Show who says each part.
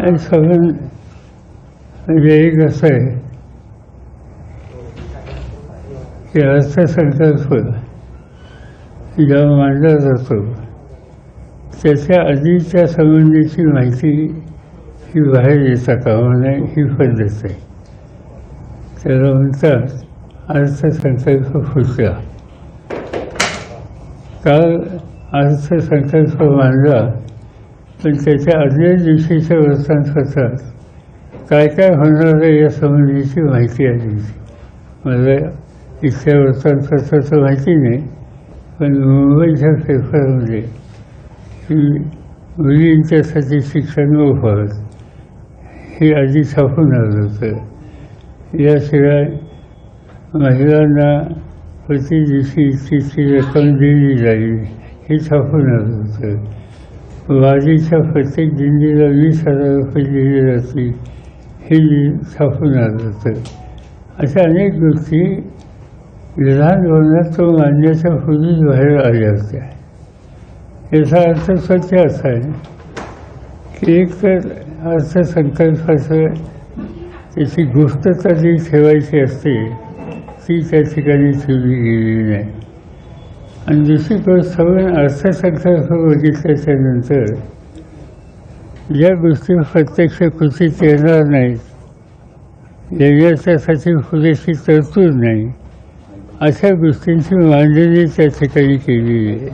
Speaker 1: आणि सगळं म्हणजे एक असं आहे. की अर्थसंकल्प जेव्हा मांडला जातो त्याच्या आधीच्या संबंधीची माहिती ही बाहेर येता कामा नये ही पद्धत आहे. त्याला म्हणतात अर्थसंकल्प फुटला काल अर्थसंकल्प मांडला. पण त्याच्या आदल्या दिवशीच्या वर्तमानपत्रात काय काय होणार आहे या संबंधीची माहिती आली मला इथल्या वर्तमानपत्राचं माहिती नाही पण मुंबईच्या पेपरमध्ये की मुलींच्यासाठी शिक्षण मोफत हे आधी छापून आलं होतं. याशिवाय महिलांना प्रति दिवशी इतकी रक्कम दिली जाईल हे छापून आलं होतं. वारीच्या प्रत्येक दिंडीला वीस हजार रुपये दिले जातील हे छापून आलं होतं अशा अनेक गोष्टी विधान भवनात तो मांडण्याच्या पूर्वीच बाहेर आल्या होत्या. याचा अर्थ स्वच्छ असा आहे की एक तर अर्थसंकल्पाचं त्याची गोष्टता जी ठेवायची असते ती त्या ठिकाणी ठेवली गेलेली नाही. आणि दुसरी सगळं आपण अर्थसंकल्प बघितल्याच्या ज्या गोष्टी प्रत्यक्ष कृतीत येणार नाहीत. याच्यासाठी पुरेशी तरतूद नाही. अशा गोष्टींची मांडणी त्या ठिकाणी केलेली आहे.